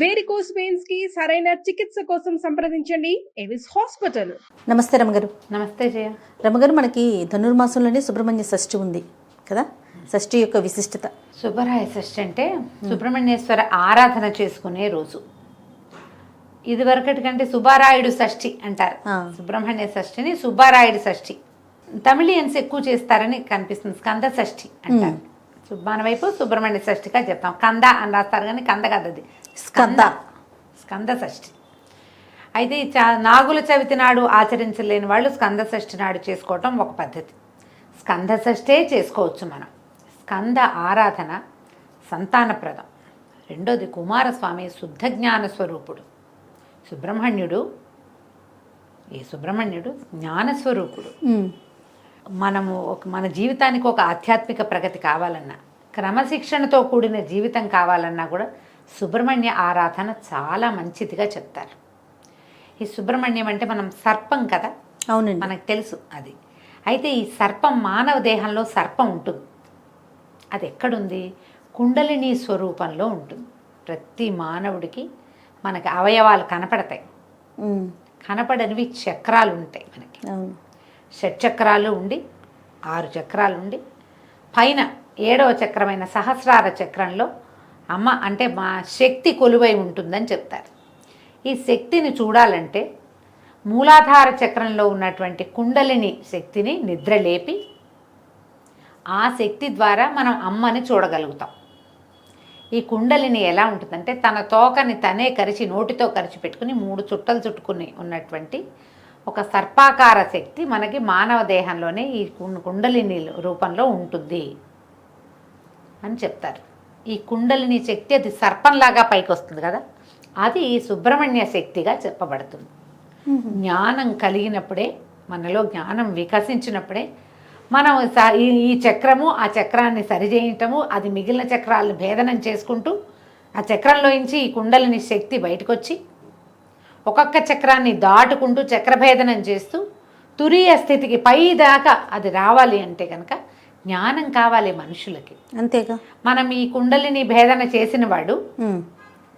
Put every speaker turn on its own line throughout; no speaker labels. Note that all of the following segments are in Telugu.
వేరికోస్ వెయిన్స్కి సరైన చికిత్స కోసం సంప్రదించండి. ఎవిస్ హాస్పిటల్
నమస్తే రమగారు.
నమస్తే జయ.
రమగారు మనకి ధనుర్మాసంలోనే సుబ్రహ్మణ్య షష్ఠి ఉంది కదా? షష్ఠి యొక్క విశిష్టత.
సుబ్బరాయ షష్ఠి అంటే సుబ్రహ్మణ్యేశ్వర ఆరాధన చేసుకునే రోజు. ఇది వరకటి కంటే సుబ్బారాయుడు షష్ఠి అంటారు. సుబ్రహ్మణ్య షష్ఠిని సుబ్బారాయుడు షష్ఠి. తమిళియన్స్ ఎక్కువ చేస్తారని కనిపిస్తుంది. స్కంద షష్ఠి అంటారు. మన వైపు సుబ్రహ్మణ్య షష్ఠిగా చెప్తాం. కంద అని రాస్తారు కానీ కంద కాదు అది
స్కంద.
స్కంద. షష్ఠి. అయితే ఈ చా- నాగుల చవితి నాడు ఆచరించలేని వాళ్ళు స్కంద షష్ఠి నాడు చేసుకోవటం ఒక పద్ధతి. స్కంద షష్ఠే చేసుకోవచ్చు మనం. స్కంద ఆరాధన సంతానప్రదం. రెండోది కుమారస్వామి శుద్ధ జ్ఞాన స్వరూపుడు. సుబ్రహ్మణ్యుడు ఈ సుబ్రహ్మణ్యుడు జ్ఞానస్వరూపుడు మనము ఒక మన జీవితానికి ఒక ఆధ్యాత్మిక ప్రగతి కావాలన్నా క్రమశిక్షణతో కూడిన జీవితం కావాలన్నా కూడా సుబ్రహ్మణ్య ఆరాధన చాలా మంచిదిగా చెప్తారు. ఈ సుబ్రహ్మణ్యం అంటే మనం సర్పం కదా?
అవునండి.
మనకు తెలుసు అది. అయితే ఈ సర్పం మానవ దేహంలో సర్పం ఉంటుంది. అది ఎక్కడుంది? కుండలిని స్వరూపంలో ఉంటుంది. ప్రతి మానవుడికి మనకి అవయవాలు కనపడతాయి. కనపడనివి చక్రాలు ఉంటాయి మనకి.
అవును.
షట్చక్రాలు ఉండి ఆరు చక్రాలు ఉండి పైన ఏడవ చక్రమైన సహస్రార చక్రంలో అమ్మ అంటే మా శక్తి కొలువై ఉంటుందని చెప్తారు. ఈ శక్తిని చూడాలంటే మూలాధార చక్రంలో ఉన్నటువంటి కుండలిని శక్తిని నిద్రలేపి ఆ శక్తి ద్వారా మనం అమ్మని చూడగలుగుతాం. ఈ కుండలిని ఎలా ఉంటుందంటే తన తోకని తనే కరిచి నోటితో కరిచి పెట్టుకుని మూడు చుట్టలు చుట్టుకుని ఉన్నటువంటి ఒక సర్పాకార శక్తి మనకి మానవ దేహంలోనే ఈ కుండలిని రూపంలో ఉంటుంది అని చెప్తారు. ఈ కుండలిని శక్తి అది సర్పంలాగా పైకి వస్తుంది కదా? అది సుబ్రహ్మణ్య శక్తిగా చెప్పబడుతుంది. జ్ఞానం కలిగినప్పుడే మనలో జ్ఞానం వికసించినప్పుడే మనం ఈ ఈ చక్రము ఆ చక్రాన్ని సరిచేయటము అది మిగిలిన చక్రాలను భేదనం చేసుకుంటూ ఆ చక్రంలోంచి ఈ కుండలిని శక్తి బయటకు వచ్చి ఒక్కొక్క చక్రాన్ని దాటుకుంటూ చక్రభేదనం చేస్తూ తురీయ స్థితికి పై దాకా అది రావాలి అంటే కనుక జ్ఞానం కావాలి మనుషులకి.
అంతేగా?
మనం ఈ కుండలిని భేదన చేసిన వాడు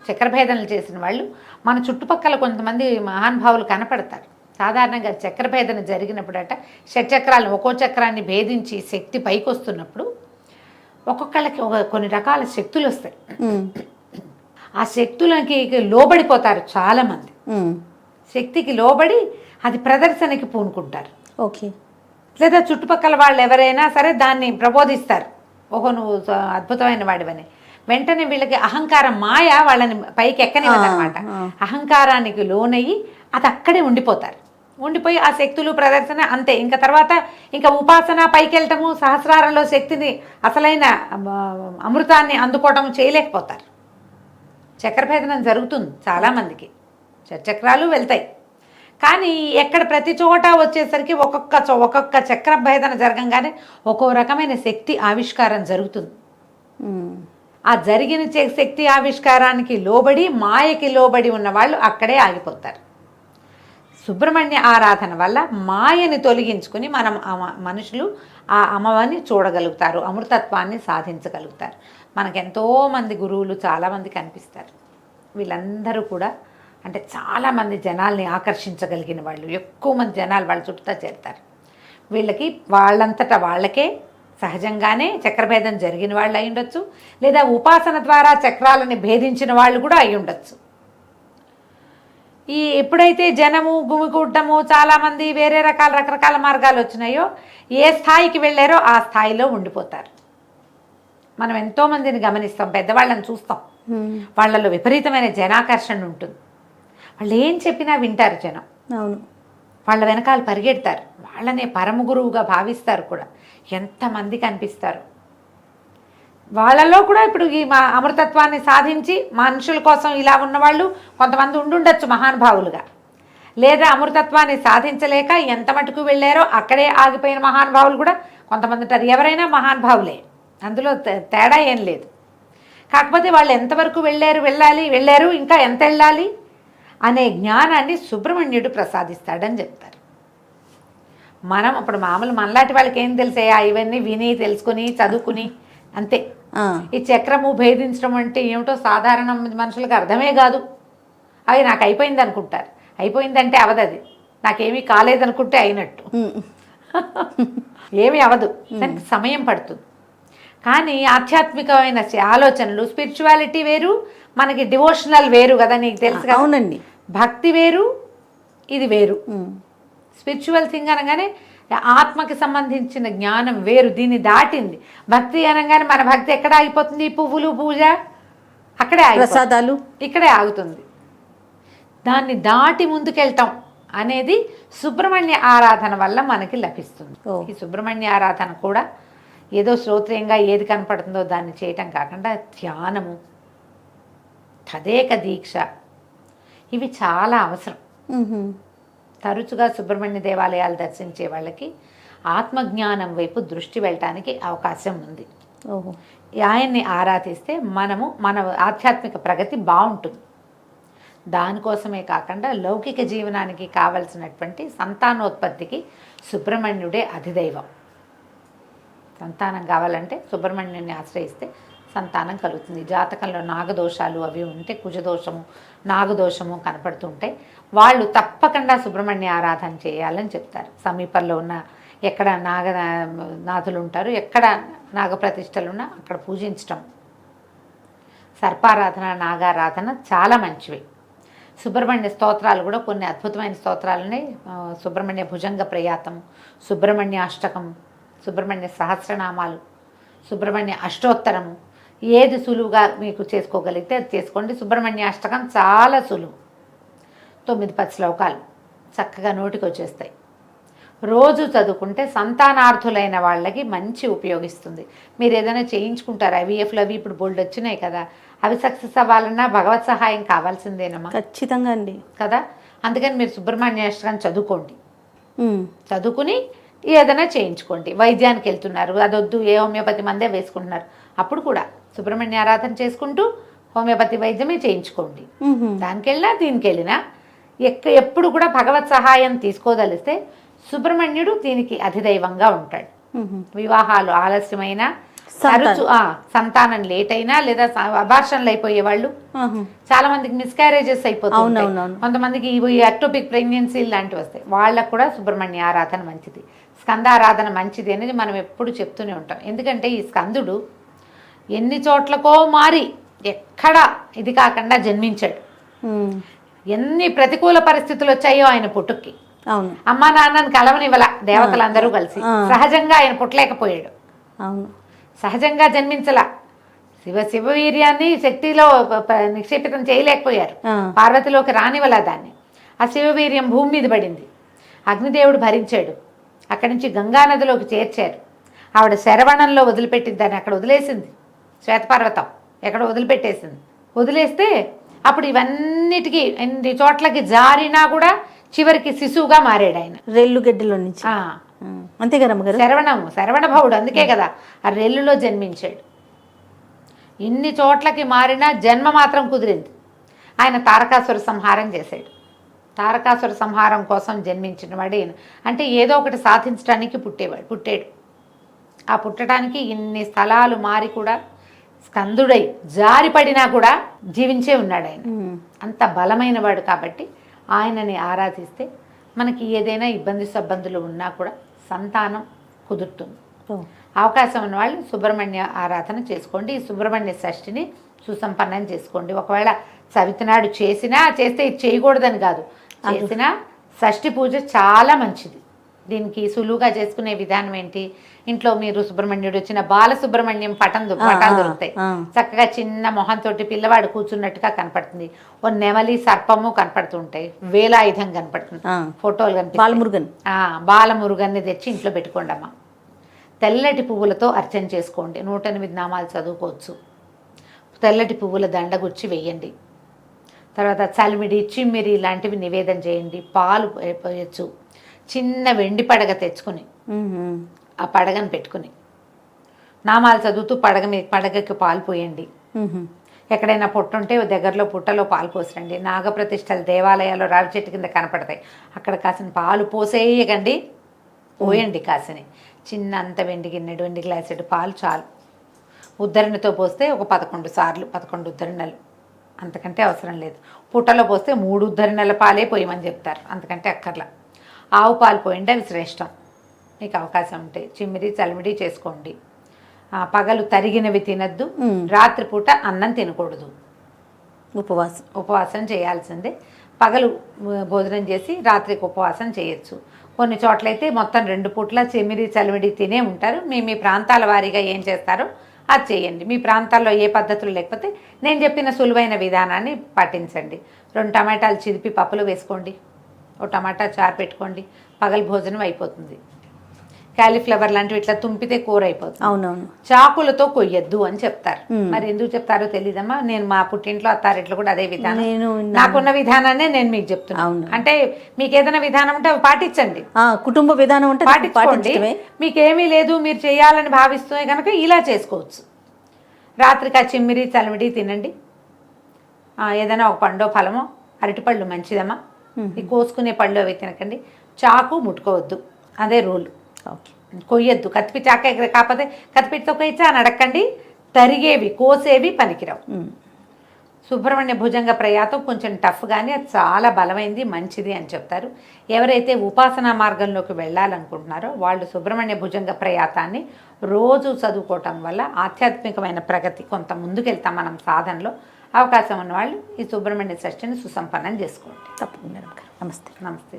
చక్రభేదనలు చేసిన వాళ్ళు మన చుట్టుపక్కల కొంతమంది మహానుభావులు కనపడతారు. సాధారణంగా చక్రభేదన జరిగినప్పుడట షట్చక్రాలను ఒక్కో చక్రాన్ని భేదించి శక్తి పైకి వస్తున్నప్పుడు ఒక్కొక్కళ్ళకి ఒక కొన్ని రకాల శక్తులు వస్తాయి. ఆ శక్తులకి లోబడిపోతారు చాలామంది. శక్తికి లోబడి అది ప్రదర్శనకి పూనుకుంటారు.
ఓకే.
లేదా చుట్టుపక్కల వాళ్ళు ఎవరైనా సరే దాన్ని ప్రబోధిస్తారు. ఓహో నువ్వు అద్భుతమైన వాడివని. వెంటనే వీళ్ళకి అహంకారం మాయ వాళ్ళని పైకి
ఆ.
అహంకారానికి లోనయ్యి అది అక్కడే ఉండిపోతారు. ఉండిపోయి ఆ శక్తులు ప్రదర్శన అంతే. ఇంకా తర్వాత ఇంకా ఉపాసన పైకి వెళ్ళటము సహస్రారంలో శక్తిని అసలైన అమృతాన్ని అందుకోవటం చేయలేకపోతారు. చక్రభేదనం జరుగుతుంది చాలామందికి. చక్రాలు వెళ్తాయి. కానీ ఎక్కడ ప్రతి చోట వచ్చేసరికి ఒక్కొక్క చో- ఒక్కొక్క చక్ర భేదన జరగంగానే ఒక్కో రకమైన శక్తి ఆవిష్కారం జరుగుతుంది. ఆ జరిగిన శక్తి ఆవిష్కారానికి లోబడి మాయకి లోబడి ఉన్న వాళ్ళు అక్కడే ఆగిపోతారు. సుబ్రహ్మణ్య ఆరాధన వల్ల మాయని తొలగించుకుని మనం మనుషులు ఆ అమ్మవారిని చూడగలుగుతారు అమృతత్వాన్ని సాధించగలుగుతారు. మనకు ఎంతోమంది గురువులు చాలామంది కనిపిస్తారు. వీళ్ళందరూ కూడా అంటే చాలామంది జనాల్ని ఆకర్షించగలిగిన వాళ్ళు ఎక్కువ మంది జనాలు వాళ్ళ చుట్టూ చేరుతారు. వీళ్ళకి వాళ్ళంతటా వాళ్ళకే సహజంగానే చక్రభేదం జరిగిన వాళ్ళు అయి ఉండొచ్చు లేదా ఉపాసన ద్వారా చక్రాలని భేదించిన వాళ్ళు కూడా అయి ఉండొచ్చు. ఈ ఎప్పుడైతే జనము గుమికూడటము చాలామంది వేరే రకాల రకరకాల మార్గాలు వచ్చినాయో ఏ స్థాయికి వెళ్ళారో ఆ స్థాయిలో ఉండిపోతారు. మనం ఎంతోమందిని గమనిస్తాం పెద్దవాళ్ళని చూస్తాం. వాళ్ళలో విపరీతమైన జనాకర్షణ ఉంటుంది. వాళ్ళు ఏం చెప్పినా వింటారు జనం.
అవును.
వాళ్ళ వెనకాల పరిగెడతారు. వాళ్ళనే పరమ గురువుగా భావిస్తారు కూడా. ఎంతమంది కనిపిస్తారు వాళ్ళలో కూడా ఇప్పుడు ఈ మా అమృతత్వాన్ని సాధించి మనుషుల కోసం ఇలా ఉన్నవాళ్ళు కొంతమంది ఉండుండొచ్చు మహానుభావులుగా. లేదా అమృతత్వాన్ని సాధించలేక ఎంత మటుకు వెళ్ళారో అక్కడే ఆగిపోయిన మహానుభావులు కూడా కొంతమంది ఉంటారు. ఎవరైనా మహానుభావులే. అందులో తేడా ఏం లేదు. కాకపోతే వాళ్ళు ఎంతవరకు వెళ్ళారు వెళ్ళాలి వెళ్ళారు ఇంకా ఎంత వెళ్ళాలి? అనే జ్ఞానాన్ని సుబ్రహ్మణ్యుడు ప్రసాదిస్తాడని చెప్తారు. మనం ఇప్పుడు మామూలు మనలాంటి వాళ్ళకి ఏం తెలిసాయా ఇవన్నీ విని తెలుసుకుని చదువుకుని అంతే. ఈ చక్రము భేదించడం అంటే ఏమిటో సాధారణ మనుషులకు అర్థమే కాదు. అవి నాకు అయిపోయింది అనుకుంటారు. అయిపోయిందంటే అవదది నాకేమీ కాలేదనుకుంటే అయినట్టు. ఏమీ అవదు. దానికి సమయం పడుతుంది. కానీ ఆధ్యాత్మికమైన ఆలోచనలు స్పిరిచువాలిటీ వేరు మనకి డివోషనల్ వేరు కదా నీకు తెలుసు
అవునండి.
భక్తి వేరు ఇది వేరు. స్పిరిచువల్ థింగ్ అనగానే ఆత్మకి సంబంధించిన జ్ఞానం వేరు దీన్ని దాటింది. భక్తి అనగానే మన భక్తి ఎక్కడ ఆగిపోతుంది? పువ్వులు పూజ అక్కడే.
ప్రసాదాలు.
ఇక్కడే ఆగుతుంది. దాన్ని దాటి ముందుకెళ్తాం అనేది సుబ్రహ్మణ్య ఆరాధన వల్ల మనకి లభిస్తుంది. ఈ సుబ్రహ్మణ్య ఆరాధన కూడా ఏదో శ్రోత్రియంగా ఏది కనపడుతుందో దాన్ని చేయటం కాకుండా ధ్యానము తదేక దీక్ష. ఇవి చాలా అవసరం. తరచుగా సుబ్రహ్మణ్య దేవాలయాలు దర్శించే వాళ్ళకి ఆత్మజ్ఞానం వైపు దృష్టి వెళ్ళటానికి అవకాశం ఉంది. ఆయన్ని ఆరాధిస్తే మనము మన ఆధ్యాత్మిక ప్రగతి బాగుంటుంది. దానికోసమే కాకుండా లౌకిక జీవనానికి కావలసినటువంటి సంతానోత్పత్తికి సుబ్రహ్మణ్యుడే అధిదైవం. సంతానం కావాలంటే సుబ్రహ్మణ్యుని ఆశ్రయిస్తే సంతానం కలుగుతుంది. జాతకంలో నాగదోషాలు అవి ఉంటే కుజదోషము నాగదోషము కనపడుతుంటాయి. వాళ్ళు తప్పకుండా సుబ్రహ్మణ్య ఆరాధన చేయాలని చెప్తారు. సమీపంలో ఉన్న ఎక్కడ నాగ నాథులు ఉంటారు ఎక్కడ నాగప్రతిష్టలు ఉన్నా అక్కడ పూజించటం. సర్పారాధన నాగారాధన చాలా మంచివి. సుబ్రహ్మణ్య స్తోత్రాలు కూడా కొన్ని అద్భుతమైన స్తోత్రాలని సుబ్రహ్మణ్య భుజంగ ప్రయాతం సుబ్రహ్మణ్య అష్టకం సుబ్రహ్మణ్య సహస్రనామాలు సుబ్రహ్మణ్య అష్టోత్తరము ఏది సులువుగా మీకు చేసుకోగలిగితే అది చేసుకోండి. సుబ్రహ్మణ్య అష్టకం చాలా సులువు. తొమ్మిది పది శ్లోకాలు చక్కగా నోటికి వచ్చేస్తాయి. రోజు చదువుకుంటే సంతానార్థులైన వాళ్ళకి మంచి ఉపయోగిస్తుంది. మీరు ఏదైనా చేయించుకుంటారు? ఐవీఎఫ్లు అవి ఇప్పుడు బోల్డ్ వచ్చినాయి కదా. అవి సక్సెస్ అవ్వాలన్నా భగవత్ సహాయం కావాల్సిందేనమ్మా.
ఖచ్చితంగా అండి.
కదా? అందుకని మీరు సుబ్రహ్మణ్య అష్టకం చదువుకోండి. చదువుకుని ఏదైనా చేయించుకోండి. వైద్యానికి వెళ్తున్నారు. అదొద్దు ఏ హోమియోపతి మందే వేసుకుంటున్నారు. అప్పుడు కూడా సుబ్రహ్మణ్య ఆరాధన చేసుకుంటూ హోమియోపతి వైద్యమే చేయించుకోండి దానికి వెళ్ళినా దీనికి వెళ్ళినా ఎక్క ఎప్పుడు కూడా భగవత్ సహాయం తీసుకోదలిస్తే సుబ్రహ్మణ్యుడు దీనికి అధిదైవంగా ఉంటాడు. వివాహాలు ఆలస్యమైనా
సంతానం.
తరచు సంతానం లేట్ అయినా లేదా అబార్షన్లు అయిపోయే వాళ్ళు. చాలా మందికి మిస్క్యారేజెస్
అవునవునవును.
కొంతమందికి ఈ అక్టోపిక్ ప్రెగ్నెన్సీ లాంటివి వస్తాయి వాళ్ళకు కూడా సుబ్రహ్మణ్య ఆరాధన మంచిది స్కందారాధన మంచిది అనేది మనం ఎప్పుడు చెప్తూనే ఉంటాం ఎందుకంటే ఈ స్కందుడు ఎన్ని చోట్లకో మారి ఎక్కడ ఇది కాకుండా జన్మించాడు. ఎన్ని ప్రతికూల పరిస్థితులు వచ్చాయో ఆయన పుట్టుక్కి.
అవును.
అమ్మా నాన్నని కలవనివ్వల దేవతలందరూ కలిసి. సహజంగా ఆయన పుట్టలేకపోయాడు.
అవును.
సహజంగా జన్మించలా. శివ శివవీర్యాన్ని శక్తిలో ప- ప- నిక్షేపితం చేయలేకపోయారు. పార్వతిలోకి రానివలా దాన్ని. ఆ శివవీర్యం భూమి మీద పడింది. అగ్నిదేవుడు భరించాడు. అక్కడి నుంచి గంగానదిలోకి చేర్చారు. ఆవిడ శరవణంలో వదిలిపెట్టింది దాన్ని అక్కడ వదిలేసింది. శ్వేతపర్వతం ఎక్కడ వదిలిపెట్టేసింది. వదిలేస్తే అప్పుడు ఇవన్నిటికీ ఎన్ని చోట్లకి జారినా కూడా చివరికి శిశువుగా మారాడు ఆయన.
రెల్లు గడ్డిలో నుంచి. అంతే కదా అమ్మగారు?
శరవణము శరవణ భవుడు అందుకే కదా ఆ రెల్లులో జన్మించాడు. ఇన్ని చోట్లకి మారినా జన్మ మాత్రం కుదిరింది. ఆయన తారకాసుర సంహారం చేశాడు. తారకాసుర సంహారం కోసం జన్మించిన వాడు అంటే ఏదో ఒకటి సాధించడానికి పుట్టేవాడు పుట్టాడు. ఆ పుట్టడానికి ఇన్ని స్థలాలు మారి కూడా స్కందుడై జారిపడినా కూడా జీవించే ఉన్నాడు ఆయన అంత బలమైన వాడు కాబట్టి ఆయనని ఆరాధిస్తే మనకి ఏదైనా ఇబ్బంది సబ్బందులు ఉన్నా కూడా సంతానం కుదురుతుంది. అవకాశం ఉన్న వాళ్ళు సుబ్రహ్మణ్య ఆరాధన చేసుకోండి. ఈ సుబ్రహ్మణ్య షష్ఠిని సుసంపన్నం చేసుకోండి. ఒకవేళ చవితినాడు చేసినా చేస్తే ఇది చేయకూడదని కాదు. చేసినా షష్ఠి పూజ చాలా మంచిది. దీనికి సులువుగా చేసుకునే విధానం ఏంటి? ఇంట్లో మీరు సుబ్రహ్మణ్యుడు వచ్చిన బాల సుబ్రహ్మణ్యం పటం పటాలు దొరుకుతాయి. చక్కగా చిన్న మొహంతో పిల్లవాడు కూర్చున్నట్టుగా కనపడుతుంది. ఓ నెమలి సర్పము కనపడుతుంటాయి. వేలాయుధం కనపడుతుంది. ఫోటోలు కనిపిస్తాయి.
బాలమురుగన్.
బాలమురుగన్ని తెచ్చి ఇంట్లో పెట్టుకోండి అమ్మ. తెల్లటి పువ్వులతో అర్చన చేసుకోండి. నూట ఎనిమిది నామాలు చదువుకోవచ్చు. తెల్లటి పువ్వుల దండ గుచ్చి వెయ్యండి తర్వాత చలిమిడి చిమ్మిరి లాంటివి నివేదన చేయండి. పాలు పోయ- పోయొచ్చు చిన్న వెండి పడగ తెచ్చుకుని. ఆ పడగను పెట్టుకుని. నామాలు చదువుతూ పడగ మీద పడగకి పాలు పోయండి. ఎక్కడైనా పుట్ట ఉంటే దగ్గరలో పుట్టలో పాలు పోసరండి. నాగప్రతిష్టలు దేవాలయాల్లో రావి చెట్టు కింద కనపడతాయి. అక్కడ కాసిన పాలు పోసేయకండి. పోయండి కాసిని. చిన్న అంత వెండి గిన్నెడు వెండి గ్లాసెడు పాలు చాలు. ఉద్ధరణతో పోస్తే ఒక పదకొండు సార్లు పదకొండు ఉద్ధరణలు అంతకంటే అవసరం లేదు. పుట్టలో పోస్తే మూడు ఉద్ధరణల పాలే పోయమని చెప్తారు. అంతకంటే అక్కర్లా. ఆవు పాలు పోయింటే అవి శ్రేష్టం. మీకు అవకాశం ఉంటే చిమ్మిరి చలిమిడి చేసుకోండి. పగలు తరిగినవి తినద్దు. రాత్రిపూట అన్నం తినకూడదు.
ఉపవాసం.
ఉపవాసం చేయాల్సిందే. పగలు భోజనం చేసి రాత్రికి ఉపవాసం చేయొచ్చు. కొన్ని చోట్లయితే మొత్తం రెండు పూట్ల చెమిరి చలిమిడి తినే ఉంటారు. మీ మీ ప్రాంతాల వారీగా ఏం చేస్తారో అది చేయండి. మీ ప్రాంతాల్లో ఏ పద్ధతులు లేకపోతే నేను చెప్పిన సులువైన విధానాన్ని పాటించండి రెండు టమాటాలు చిదిపి పప్పులు వేసుకోండి. ఒక టమాటా చారు పెట్టుకోండి పగలు భోజనం అయిపోతుంది. క్యాలీఫ్లవర్ లాంటివి ఇట్లా తుంపితే కూర అయిపోతుంది.
అవునవును.
చాకులతో కొయ్యొద్దు అని చెప్తారు. మరి ఎందుకు చెప్తారో తెలియదమ్మా నేను మా పుట్టింట్లో అత్తారింట్లో కూడా అదే విధానం. నాకున్న విధానాన్ని నేను మీకు చెప్తున్నాను. అంటే మీకు ఏదైనా విధానం ఉంటే అవి పాటించండి.
కుటుంబ విధానం అంటే
పాటించుకోండి.
పాటించడమే
మీకు ఏమీ లేదు మీరు చేయాలని భావిస్తే కనుక ఇలా చేసుకోవచ్చు. రాత్రికి ఆ చిమ్మిరి చలిమిడి తినండి. ఏదైనా ఒక పండో ఫలమో అరటిపళ్ళు మంచిదమ్మా. ఈ కోసుకునే పళ్ళు అవి తినకండి. చాకు ముట్టుకోవద్దు. అదే రూల్
ఓకే.
కొయ్యొద్దు. కత్తిపి చాక కాకపోతే కత్తిపిటితో కొయ్యచ్చా అని అడగండి తరిగేవి కోసేవి పనికిరావు. సుబ్రహ్మణ్య భుజంగ ప్రయాతం కొంచెం టఫ్ కానీ అది చాలా బలమైంది మంచిది అని చెప్తారు. ఎవరైతే ఉపాసనా మార్గంలోకి వెళ్ళాలనుకుంటున్నారో వాళ్ళు సుబ్రహ్మణ్య భుజంగ ప్రయాతాన్ని రోజు చదువుకోవటం వల్ల ఆధ్యాత్మికమైన ప్రగతి కొంత ముందుకెళ్తాం మనం సాధనలో. అవకాశం ఉన్న వాళ్ళు ఈ సుబ్రహ్మణ్య షష్ఠిని సుసంపన్నం చేసుకోండి.
తప్పకుండా నమస్తే.
నమస్తే